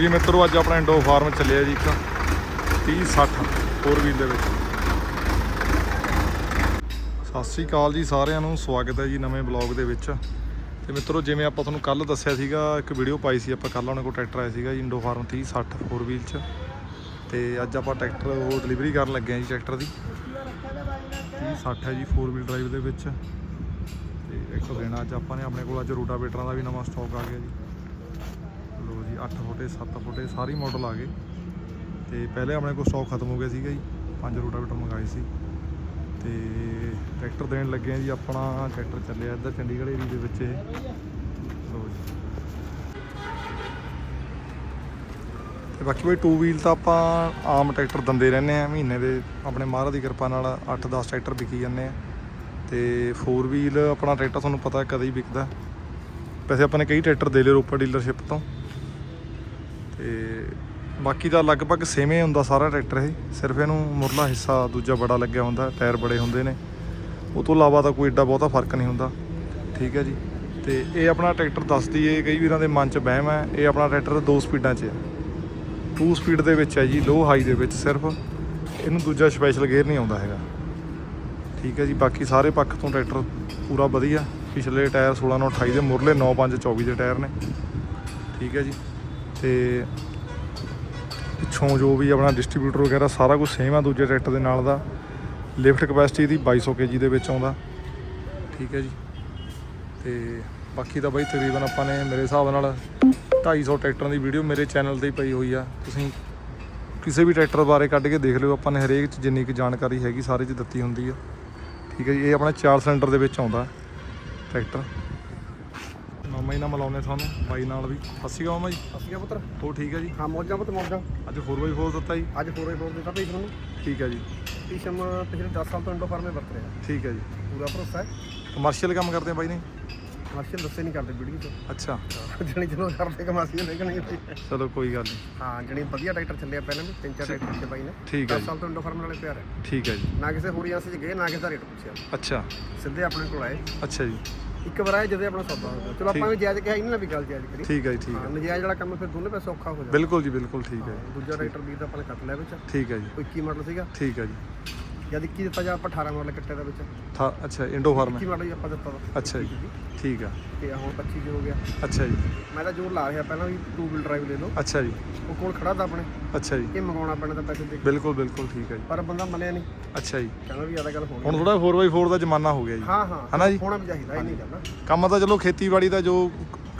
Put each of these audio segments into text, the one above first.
ਜੀ ਮਿੱਤਰੋ, ਅੱਜ ਆਪਣਾ ਇੰਡੋ ਫਾਰਮ ਚੱਲਿਆ ਜੀ ਇੱਕ 30 60 ਫੋਰ ਵੀਲ ਦੇ ਵਿੱਚ। ਸਤਿ ਸ੍ਰੀ ਅਕਾਲ ਜੀ ਸਾਰਿਆਂ ਨੂੰ, ਸਵਾਗਤ ਹੈ ਜੀ ਨਵੇਂ ਬਲੌਗ ਦੇ ਵਿੱਚ। ਤੇ ਮਿੱਤਰੋ, ਜਿਵੇਂ ਆਪਾਂ ਤੁਹਾਨੂੰ ਕੱਲ ਦੱਸਿਆ ਸੀਗਾ, ਇੱਕ ਵੀਡੀਓ ਪਾਈ ਸੀ ਆਪਾਂ ਕੱਲ ਉਹਨਾਂ ਕੋਲ ਟਰੈਕਟਰ ਆਇਆ ਸੀਗਾ ਜੀ ਇੰਡੋ ਫਾਰਮ 30 60 ਫੋਰ ਵੀਲ ਚ। ਤੇ ਅੱਜ ਆਪਾਂ ਟਰੈਕਟਰ ਉਹ ਡਿਲੀਵਰੀ ਕਰਨ ਲੱਗੇ ਹਾਂ ਜੀ ਟਰੈਕਟਰ ਦੀ। 30 60 ਹੈ ਜੀ ਫੋਰ ਵੀਲ ਡਰਾਈਵ ਦੇ ਵਿੱਚ। ਤੇ ਇੱਕ ਦੇਣਾ ਅੱਜ ਆਪਾਂ ਨੇ ਆਪਣੇ ਕੋਲ ਅੱਜ ਰੂਟਾਵੇਟਰਾਂ ਦਾ ਵੀ ਨਵਾਂ ਸਟਾਕ ਆ ਗਿਆ ਜੀ। ਜੀ 8 ਫੁੱਟੇ 7 ਫੁੱਟੇ ਸਾਰੀ ਮਾਡਲ ਆ ਗਏ। ਤੇ ਪਹਿਲੇ ਆਪਣੇ ਕੋਲ ਸਟਾਕ ਖਤਮ ਹੋ ਗਿਆ ਸੀਗਾ ਜੀ, ਪੰਜ ਰੋਟਾਵੇਟਰ ਮੰਗਾਏ ਸੀ। ਤੇ ਟਰੈਕਟਰ ਦੇਣ ਲੱਗੇ ਆ ਜੀ, ਆਪਣਾ ਟਰੈਕਟਰ ਚੱਲਿਆ ਇੱਧਰ ਚੰਡੀਗੜ੍ਹ ਏਰੀਆ ਦੇ ਵਿੱਚ ਇਹ। ਲੋ ਜੀ। ਤੇ ਬਾਕੀ ਬਈ ਟੂ ਵੀਲ ਤਾਂ ਆਪਾਂ ਆਮ ਟਰੈਕਟਰ ਦਿੰਦੇ ਰਹਿੰਦੇ ਆ, ਮਹੀਨੇ ਦੇ। ਆਪਣੇ ਮਹਾਰਾਜ ਦੀ ਕਿਰਪਾ ਨਾਲ 8-10 ਟਰੈਕਟਰ ਵਿਕੀ ਜਾਂਦੇ ਆ। ਤੇ 4 ਵੀਲ ਆਪਣਾ ਟਰੈਕਟਰ ਤੁਹਾਨੂੰ ਪਤਾ ਕਦੇ ਹੀ ਵਿਕਦਾ। ਵੈਸੇ ਆਪਾਂ ਨੇ ਕਈ ਟਰੈਕਟਰ ਦੇ ਲਏ ਰੋਪੜ ਡੀਲਰਸ਼ਿਪ ਤੋਂ। ਤੇ ਬਾਕੀ ਦਾ ਲਗਭਗ ਸੇਮ ਹੀ ਹੁੰਦਾ ਸਾਰਾ ਟਰੈਕਟਰ ਇਹ। ਸਿਰਫ ਇਹਨੂੰ ਮੁਰਲਾ ਹਿੱਸਾ, ਦੂਜਾ ਬੜਾ ਲੱਗਿਆ ਹੁੰਦਾ, ਟਾਇਰ ਬੜੇ ਹੁੰਦੇ ਨੇ। ਉਹ ਤੋਂ ਇਲਾਵਾ ਤਾਂ ਕੋਈ ਏਡਾ ਬਹੁਤਾ ਫ਼ਰਕ ਨਹੀਂ ਹੁੰਦਾ। ਠੀਕ ਹੈ ਜੀ। ਤੇ ਇਹ ਆਪਣਾ ਟਰੈਕਟਰ ਦੱਸਦੀ ਏ ਕਈ ਵੀਰਾਂ ਦੇ ਮਨ 'ਚ ਵਹਿਮ ਹੈ, ਇਹ ਆਪਣਾ ਟਰੈਕਟਰ ਦੋ ਸਪੀਡਾਂ 'ਚ ਹੈ। 2 ਸਪੀਡ ਦੇ ਵਿੱਚ ਹੈ ਜੀ ਲੋ ਹਾਈ ਦੇ ਵਿੱਚ ਸਿਰਫ। ਇਹਨੂੰ ਦੂਜਾ ਸਪੈਸ਼ਲ ਗੇਅਰ ਨਹੀਂ ਆਉਂਦਾ ਹੈਗਾ। ਠੀਕ ਹੈ ਜੀ, ਬਾਕੀ ਸਾਰੇ ਪੱਖ ਤੋਂ ਟਰੈਕਟਰ ਪੂਰਾ ਵਧੀਆ। ਪਿਛਲੇ ਟਾਇਰ 16 ਨਾਲ 28 ਦੇ ਮੁਰਲੇ 9 5 24 ਦੇ ਟਾਇਰ ਨੇ। ਠੀਕ ਹੈ ਜੀ। ਤੇ ਪਿੱਛੋਂ ਜੋ ਵੀ ਆਪਣਾ ਡਿਸਟ੍ਰੀਬਿਊਟਰ ਵਗੈਰਾ ਸਾਰਾ ਕੁਝ ਸੇਮ ਆ ਦੂਜੇ ਟਰੈਕਟਰ ਦੇ ਨਾਲ ਦਾ। ਲਿਫਟ ਕਪੈਸਿਟੀ ਦੀ 2200 ਕੇਜੀ ਦੇ ਵਿੱਚ ਆਉਂਦਾ ਠੀਕ ਹੈ ਜੀ। ਤੇ ਬਾਕੀ ਤਾਂ ਬਾਈ ਤਕਰੀਬਨ ਆਪਾਂ ਨੇ ਮੇਰੇ ਹਿਸਾਬ ਨਾਲ 250 ਟਰੈਕਟਰਾਂ ਦੀ ਵੀਡੀਓ ਮੇਰੇ ਚੈਨਲ ਤੇ ਹੀ ਪਈ ਹੋਈ ਆ। ਤੁਸੀਂ ਕਿਸੇ ਵੀ ਟਰੈਕਟਰ ਬਾਰੇ ਕੱਢ ਕੇ ਦੇਖ ਲਿਓ। ਆਪਾਂ ਨੇ ਹਰੇਕ ਚ ਜਿੰਨੀ ਕੁ ਜਾਣਕਾਰੀ ਹੈਗੀ, ਸਾਰੇ ਚ ਦਿੱਤੀ ਹੁੰਦੀ ਆ। ਠੀਕ ਹੈ ਜੀ। ਇਹ ਆਪਣਾ 4 ਸਿਲੰਡਰ ਦੇ ਵਿੱਚ ਆਉਂਦਾ ਟਰੈਕਟਰ। ਮਾਮਾ ਜੀ ਨਾਲ ਮਿਲਾਉਂਦੇ ਤੁਹਾਨੂੰ ਬਾਈ ਨਾਲ ਵੀ। ਸ਼੍ਰੀ ਅਕਾਲ ਮਾਮਾ ਜੀ ਅਸੀਂ ਪੁੱਤਰ। ਹੋ ਠੀਕ ਹੈ ਜੀ? ਹਾਂ ਮੌਜਾਂ ਪੁੱਤ ਮੌਜਾਂ। ਅੱਜ 4x4 ਦਿੱਤਾ ਜੀ? ਅੱਜ ਪੂਰੇ ਫੋਰ ਦਿੱਤਾ ਭੇਜ ਨੂੰ ਠੀਕ ਹੈ ਜੀ। ਟੀਸ਼ਮ ਪਿਛਲੇ 10 ਸਾਲ ਤੋਂ ਇੰਡੋ ਫਾਰਮੇ ਵਰਤ ਰਿਹਾ। ਠੀਕ ਹੈ ਜੀ। ਪੂਰਾ ਭਰੋਸਾ ਹੈ? ਕਮਰਸ਼ੀਅਲ ਕੰਮ ਕਰਦੇ ਆ ਬਾਈ ਨੇ ਕਮਰਸ਼ੀਅਲ ਦੱਸੇ ਨਹੀਂ ਕਰਦੇ ਵੀਡੀਓ ਚ। ਅੱਛਾ। ਜਣੀ ਚਲੋ ਕਰਦੇ ਕਮਰਸ਼ੀਅਲ ਨਹੀਂ ਕਰਨੀ ਚਲੋ ਕੋਈ ਗੱਲ ਨਹੀਂ। ਹਾਂ ਜਣੀ ਵਧੀਆ ਟਰੈਕਟਰ ਚੱਲਿਆ ਪਹਿਲਾਂ ਵੀ ਤਿੰਨ ਚਾਰ ਟਰੈਕਟਰ ਚੱਲੇ ਬਾਈ ਨੇ। ਠੀਕ ਹੈ 10 ਜੀ। ਸਾਲ ਤੋਂ ਇੰਡੋ ਫਾਰਮ ਨਾਲੇ ਪਿਆਰ ਹੈ ਠੀਕ ਹੈ ਜੀ। ਨਾ ਕਿਸੇ ਹੋਰ ਏਜੰਸੀ ਚ ਗਏ ਨਾ ਕਿਸੇ ਦਾ ਰੇਟ ਪੁੱਛਿਆ। ਅੱਛਾ। ਸਿੱਧੇ ਆਪਣੇ ਕੋਲ ਆਏ। ਅੱਛਾ ਜੀ। ਇੱਕ ਵਾਰ ਆਏ ਜਦੋਂ ਆਪਣਾ ਸੌਦਾ ਹੋ ਗਿਆ ਚਲੋ ਆਪਾਂ ਵੀ ਜਾਇਜ਼ ਕਿਹਾ ਇਹਨਾਂ ਨਾਲ ਵੀ ਗੱਲ ਜਾਇਜ਼ ਕਰੀ। ਠੀਕ ਹੈ ਜੀ ਠੀਕ ਹਾਂ। ਹੈ ਨਜਾਇਜ਼ ਵਾਲਾ ਕੰਮ ਫਿਰ ਦੋਨੇ ਪਾਸੇ ਔਖਾ ਹੋ ਜਾਂਦਾ। ਬਿਲਕੁਲ ਜੀ ਬਿਲਕੁਲ ਠੀਕ ਹੈ। ਦੂਜਾ ਟਰੈਕਟਰ ਵੀ ਤਾਂ ਆਪਾਂ ਨੇ ਕੱਟ ਲਿਆ ਵਿੱਚ। ਠੀਕ ਹੈ ਜੀ। ਕੋਈ 21 ਮਾਡਲ ਸੀਗਾ? ਠੀਕ ਹੈ ਜੀ। ਜਦ 21 ਦਿੱਤਾ ਜਾਂ ਆਪਾਂ 18 ਮਾਡਲ ਕੱਟਿਆ ਦਾ ਵਿੱਚ। ਥਾ ਅੱਛਾ ਇੰਡੋ ਫਾਰਮ 21 ਮਾਡਲ ਹੀ ਆਪਾਂ ਦਿੱਤਾ ਵਾ ਅੱਛਾ ਜੀ ਠੀਕ ਆ। ਤੇ ਹੁਣ 25 ਜੋ ਹੋ ਗਿਆ। ਅੱਛਾ ਜੀ। ਮੈਂ ਤਾਂ ਜ਼ੋਰ ਲਾ ਰਿਹਾ ਪਹਿਲਾਂ ਵੀ ਟੂ ਵੀਲ ਡਰਾਈਵ ਲੈ ਲਓ। ਅੱਛਾ ਜੀ। ਉਹ ਕੋਲ ਖੜਾ ਤਾਂ ਆਪਣੇ। ਅੱਛਾ ਜੀ। ਇਹ ਮੰਗਾਉਣਾ ਪੈਣਾ ਤਾਂ ਪੈਸੇ ਦੇ ਕੇ। ਬਿਲਕੁਲ ਬਿਲਕੁਲ ਠੀਕ ਹੈ ਜੀ। ਪਰ ਬੰਦਾ ਮੰਨਿਆ ਨਹੀਂ। ਅੱਛਾ ਜੀ। ਕਹਿੰਦਾ ਵੀ ਜ਼ਿਆਦਾ ਗੱਲ ਹੋਣੀ ਹੁਣ ਥੋੜਾ 4x4 ਦਾ ਜ਼ਮਾਨਾ ਹੋ ਗਿਆ ਜੀ। ਹਾਂ ਹਾਂ। ਹਨਾ ਜੀ? ਹੋਣਾ ਵੀ ਚਾਹੀਦਾ ਇਹ ਨਹੀਂ ਕਰਨਾ ਕੰਮ ਤਾਂ ਚਲੋ ਖੇਤੀਬਾੜੀ ਦਾ ਜੋ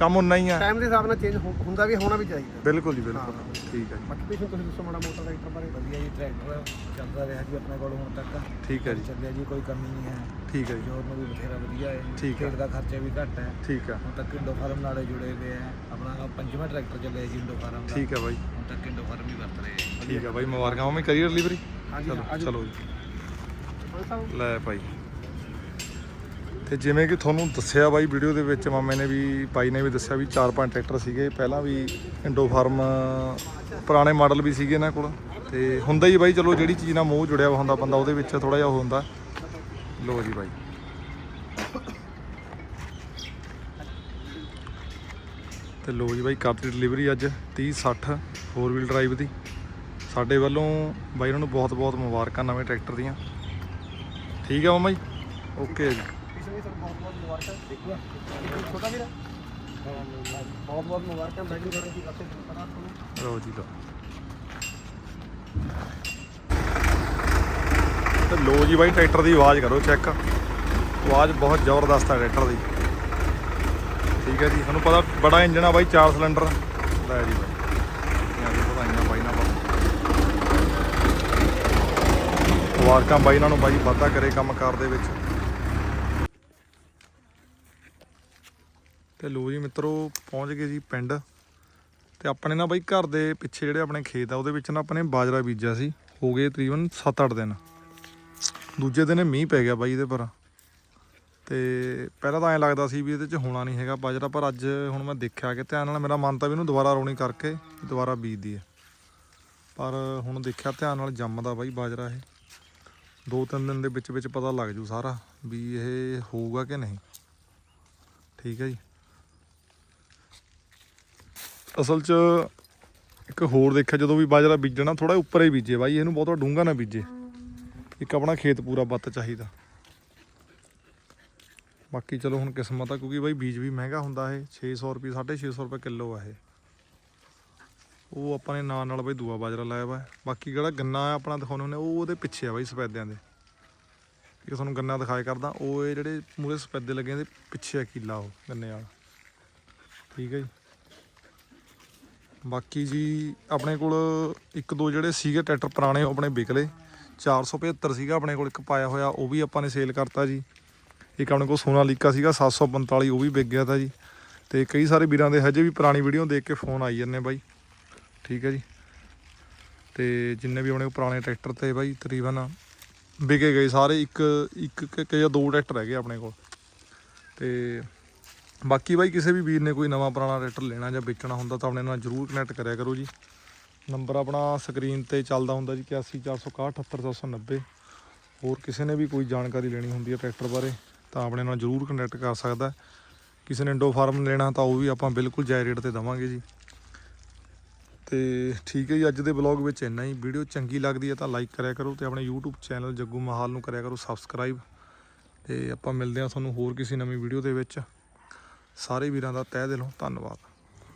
ਕੰਮ ਉਨਾ ਹੀ ਆ। ਟਾਈਮ ਦੇ ਹਿਸਾਬ ਨਾਲ ਚੇਂਜ ਹੁੰਦਾ ਵੀ ਹੋਣਾ ਵੀ ਚਾਹੀਦਾ। ਬਿਲਕੁਲ ਜੀ ਬਿਲਕੁਲ। ਹਾਂ। ਠੀਕ ਹੈ ਜੀ। ਬਾਕੀ ਤੁਸੀਂ ਤੁਸੀਂ ਦੱਸੋ ਮਾੜਾ ਮੋਟਾ ਟਰੈਕਟਰ ਬਾਰੇ। ਵਧੀਆ ਜੀ ਟਰੈਕਟਰ ਚੱਲਦਾ ਰਿਹਾ ਜੀ ਆਪਣੇ ਕੋਲ ਹੁਣ ਤੱਕ। ਠੀਕ ਹੈ ਜੀ। ਚੱਲਿਆ ਜੀ ਕੋਈ ਕਮੀ ਨਹੀਂ ਹੈ। ਠੀਕ ਹੈ ਜੀ। ਜੋਰ ਨੂੰ ਵੀ ਬਥੇਰਾ ਵਧੀਆ ਹੈ। ਠੀਕ ਹੈ। ਦਾ ਖਰਚਾ ਵੀ ਘੱਟ ਹੈ। ਠੀਕ ਆ ਹੁਣ ਤੱਕ ਇੰਡੋ ਫਾਰਮ ਨਾਲੇ ਜੁੜੇ ਹੋਏ ਆ ਆਪਣਾ ਪੰਜਵਾਂ ਟਰੈਕਟਰ ਚੱਲਿਆ ਜੀ ਇੰਡੋ ਫਾਰਮ ਦਾ। ਠੀਕ ਹੈ ਬਾਈ। ਹੁਣ ਤੱਕ ਇੰਡੋ ਫਾਰਮ ਹੀ ਵਰਤ ਰਹੇ ਆ ਠੀਕ ਹੈ ਬਾਈ ਮੁਬਾਰਕਾਂ। ਮੰਮੀ ਕਰੀਏ ਡਿਲੀਵਰੀ ਹਾਂਜੀ ਚਲੋ ਚਲੋ ਜੀ। ਲੈ ਭਾਈ। ਤੇ ਜਿਵੇਂ ਕਿ ਤੁਹਾਨੂੰ ਦੱਸਿਆ ਬਾਈ ਵੀਡੀਓ ਦੇ ਵਿੱਚ, ਮਾਮੇ ਨੇ ਵੀ ਬਾਈ ਨੇ ਵੀ ਦੱਸਿਆ ਵੀ ਚਾਰ ਪੰਜ ਟਰੈਕਟਰ ਸੀਗੇ। ਪਹਿਲਾਂ ਵੀ ਇੰਡੋ ਫਾਰਮ, ਪੁਰਾਣੇ ਮਾਡਲ ਵੀ ਸੀਗੇ ਇਹਨਾਂ ਕੋਲ। ਤੇ ਹੁੰਦਾ ਹੀ ਬਾਈ, ਚਲੋ ਜਿਹੜੀ ਚੀਜ਼ ਨਾਲ ਮੋਹ ਜੁੜਿਆ ਹੁੰਦਾ ਬੰਦਾ, ਉਹਦੇ ਵਿੱਚ ਥੋੜਾ ਜਿਹਾ ਉਹ ਹੁੰਦਾ। ਲੋ ਜੀ ਬਾਈ। ਤੇ ਲੋ ਜੀ ਬਾਈ, ਕਰਤੀ ਡਿਲੀਵਰੀ ਅੱਜ 30 60 4 ਵੀਲ ਡਰਾਈਵ ਦੀ। ਸਾਡੇ ਵੱਲੋਂ ਬਾਈ ਉਹਨਾਂ ਨੂੰ ਬਹੁਤ ਬਹੁਤ ਮੁਬਾਰਕਾਂ ਨਵੇਂ ਟਰੈਕਟਰ ਦੀਆਂ। ਠੀਕ ਹੈ ਮਾਮਾ ਜੀ? ਓਕੇ ਜੀ। ਪਿਛਲੇ ਸਾਲ ਬਹੁਤ ਬਹੁਤ ਮੁਬਾਰਕਾਂ ਦੇਖੂਗਾ ਛੋਟਾ ਵੀਰ ਬਹੁਤ ਬਹੁਤ ਮੁਬਾਰਕਾਂ ਬੈਠੀ ਬੈਠੀ ਦੀ ਕਰਦੇ ਪਤਾ ਤੁਹਾਨੂੰ। ਲਓ ਜੀ, ਲਓ। ਤੇ ਲੋ ਜੀ ਬਾਈ, ਟਰੈਕਟਰ ਦੀ ਆਵਾਜ਼ ਕਰੋ ਚੈੱਕ। ਆਵਾਜ਼ ਬਹੁਤ ਜ਼ਬਰਦਸਤ ਆ ਟਰੈਕਟਰ ਦੀ। ਠੀਕ ਹੈ ਜੀ ਤੁਹਾਨੂੰ ਪਤਾ ਬੜਾ ਇੰਜਣ ਆ ਬਾਈ 4 ਸਿਲੰਡਰ। ਲੈ ਜੀ ਬਾਈ। ਬਾਈ ਮੁਬਾਰਕਾਂ ਬਾਈ ਇਹਨਾਂ ਨੂੰ ਬਾਈ, ਵਾਧਾ ਕਰੇ ਕੰਮਕਾਰ ਦੇ ਵਿੱਚ। ਤੇ ਲੋ ਜੀ ਮਿੱਤਰੋ, ਪਹੁੰਚ ਗਏ ਜੀ ਪਿੰਡ। ਤੇ ਆਪਣੇ ਨਾ ਬਾਈ ਘਰ ਦੇ ਪਿੱਛੇ ਜਿਹੜੇ ਆਪਣੇ ਖੇਤ ਆ, ਉਹਦੇ ਵਿੱਚ ਨਾ ਆਪਣੇ ਬਾਜਰਾ ਬੀਜਿਆ ਸੀ। ਹੋ ਗਏ ਤਕਰੀਬਨ 7-8 ਦਿਨ। ਦੂਜੇ ਦਿਨ ਮੀਂਹ ਪੈ ਗਿਆ ਬਾਈ ਇਹਦੇ ਪਰ। ਤੇ ਪਹਿਲਾਂ ਤਾਂ ਐਂ ਲੱਗਦਾ ਸੀ ਵੀ ਇਹਦੇ 'ਚ ਹੋਣਾ ਨਹੀਂ ਹੈਗਾ ਬਾਜਰਾ, ਪਰ ਅੱਜ ਹੁਣ ਮੈਂ ਦੇਖਿਆ ਕਿ ਧਿਆਨ ਨਾਲ ਮੇਰਾ ਮਨ ਤਾਂ ਵੀ ਇਹਨੂੰ ਦੁਬਾਰਾ ਰੋਣੀ ਕਰਕੇ ਦੁਬਾਰਾ ਬੀਜਦੀ ਹੈ। ਪਰ ਹੁਣ ਦੇਖਿਆ ਧਿਆਨ ਨਾਲ ਜੰਮਦਾ ਬਾਈ ਬਾਜਰਾ ਇਹ। ਦੋ ਤਿੰਨ ਦਿਨ ਦੇ ਵਿੱਚ ਵਿੱਚ ਪਤਾ ਲੱਗ ਜੂ ਸਾਰਾ ਵੀ ਇਹ ਹੋਊਗਾ ਕਿ ਨਹੀਂ। ਠੀਕ ਹੈ ਜੀ। ਅਸਲ 'ਚ ਇੱਕ ਹੋਰ ਦੇਖਿਆ, ਜਦੋਂ ਵੀ ਬਾਜਰਾ ਬੀਜਣਾ ਥੋੜਾ ਉੱਪਰ ਹੀ ਬੀਜੇ ਬਾਈ, ਇਹਨੂੰ ਬਹੁਤਾ ਡੂੰਘਾ ਨਾ ਬੀਜੇ। ਇੱਕ ਆਪਣਾ ਖੇਤ ਪੂਰਾ ਬੱਤ ਚਾਹੀਦਾ। ਬਾਕੀ ਚਲੋ ਹੁਣ ਕਿਸਮਤ ਆ, ਕਿਉਂਕਿ ਬਾਈ ਬੀਜ ਵੀ ਮਹਿੰਗਾ ਹੁੰਦਾ ਇਹ 600 ਰੁਪਏ 650 ਰੁਪਏ ਕਿਲੋ ਆ ਇਹ। ਉਹ ਆਪਾਂ ਨੇ ਨਾਲ ਨਾਲ ਬਾਈ ਦੂਆ ਬਾਜਰਾ ਲਾਇਆ ਵਾ। ਬਾਕੀ ਜਿਹੜਾ ਗੰਨਾ ਆ ਆਪਣਾ ਦਿਖਾਉਣੇ ਹੁੰਦੇ ਉਹ ਉਹਦੇ ਪਿੱਛੇ ਆ ਬਾਈ ਸਪੈਦਿਆਂ ਦੇ। ਇਹ ਤੁਹਾਨੂੰ ਗੰਨਾ ਦਿਖਾਇਆ ਕਰਦਾ, ਉਹ ਇਹ ਜਿਹੜੇ ਮੂਰੇ ਸਪੈਦੇ ਲੱਗੇ ਇਹਦੇ ਪਿੱਛੇ ਆ ਕੀਲਾ ਉਹ ਗੰਨੇ ਵਾਲਾ। ਠੀਕ ਹੈ ਜੀ। ਬਾਕੀ ਜੀ ਆਪਣੇ ਕੋਲ ਇੱਕ ਦੋ ਜਿਹੜੇ ਸੀਗੇ ਟਰੈਕਟਰ ਪੁਰਾਣੇ, ਉਹ ਆਪਣੇ ਵਿਕ ਲਏ 475 ਸੀਗਾ ਆਪਣੇ ਕੋਲ, ਇੱਕ ਪਾਇਆ ਹੋਇਆ, ਉਹ ਵੀ ਆਪਾਂ ਨੇ ਸੇਲ ਕਰਤਾ ਜੀ। ਇੱਕ ਆਪਣੇ ਕੋਲ ਸੋਨਾ ਲੀਕਾ ਸੀਗਾ 745 ਉਹ ਵੀ ਵਿਕ ਗਿਆ ਤਾਂ ਜੀ। ਤੇ ਕਈ ਸਾਰੇ ਵੀਰਾਂ ਦੇ ਹਜੇ ਵੀ ਪੁਰਾਣੀ ਵੀਡੀਓ ਦੇਖ ਕੇ ਫੋਨ ਆਈ ਜਾਂਦੇ ਬਾਈ। ਠੀਕ ਹੈ ਜੀ। ਤੇ ਜਿੰਨੇ ਵੀ ਆਪਣੇ ਕੋਲ ਪੁਰਾਣੇ ਟਰੈਕਟਰ ਤੇ ਬਾਈ, ਤਕਰੀਬਨ ਵਿਕੇ ਗਏ ਸਾਰੇ। ਇੱਕ ਇੱਕ ਜਾਂ ਦੋ ਟਰੈਕਟਰ ਹੈਗੇ ਆਪਣੇ ਕੋਲ। ਤੇ ਬਾਕੀ ਬਾਈ ਕਿਸੇ ਵੀ ਵੀਰ ਨੇ ਕੋਈ ਨਵਾਂ ਪੁਰਾਣਾ ਟਰੈਕਟਰ ਲੈਣਾ ਜਾਂ ਵੇਚਣਾ ਹੁੰਦਾ ਤਾਂ ਆਪਣੇ ਨਾਲ ਜਰੂਰ ਕਨੈਕਟ ਕਰਿਆ ਕਰੋ ਜੀ। ਨੰਬਰ ਆਪਣਾ ਸਕਰੀਨ ਤੇ ਚੱਲਦਾ ਹੁੰਦਾ ਜੀ 8146678790 ਹੋਰ ਕਿਸੇ ਨੇ ਵੀ ਕੋਈ ਜਾਣਕਾਰੀ ਲੈਣੀ ਹੁੰਦੀ ਹੈ ਟਰੈਕਟਰ ਬਾਰੇ ਤਾਂ ਆਪਣੇ ਨਾਲ ਜਰੂਰ ਕਨੈਕਟ ਕਰ ਸਕਦਾ ਕਿਸੇ ਨੇ ਇੰਡੋ ਫਾਰਮ ਲੈਣਾ ਤਾਂ ਉਹ ਵੀ ਆਪਾਂ ਬਿਲਕੁਲ ਜਾਇ ਰੇਟ ਤੇ ਦਵਾਂਗੇ ਜੀ। ਤੇ ਠੀਕ ਹੈ ਜੀ, ਅੱਜ ਦੇ ਵਲੌਗ ਵਿੱਚ ਇੰਨਾ ਹੀ। ਵੀਡੀਓ ਚੰਗੀ ਲੱਗਦੀ ਹੈ ਤਾਂ ਲਾਈਕ ਕਰਿਆ ਕਰੋ ਤੇ ਆਪਣੇ YouTube ਚੈਨਲ ਜੱਗੂ ਮਹਾਲ ਨੂੰ ਕਰਿਆ ਕਰੋ ਸਬਸਕ੍ਰਾਈਬ ਤੇ ਆਪਾਂ ਮਿਲਦੇ ਹਾਂ ਤੁਹਾਨੂੰ ਹੋਰ ਕਿਸੇ ਨਵੀਂ ਵੀਡੀਓ ਦੇ ਵਿੱਚ। ਸਾਰੇ ਵੀਰਾਂ ਦਾ ਤਹਿ ਦਿਲੋਂ ਧੰਨਵਾਦ।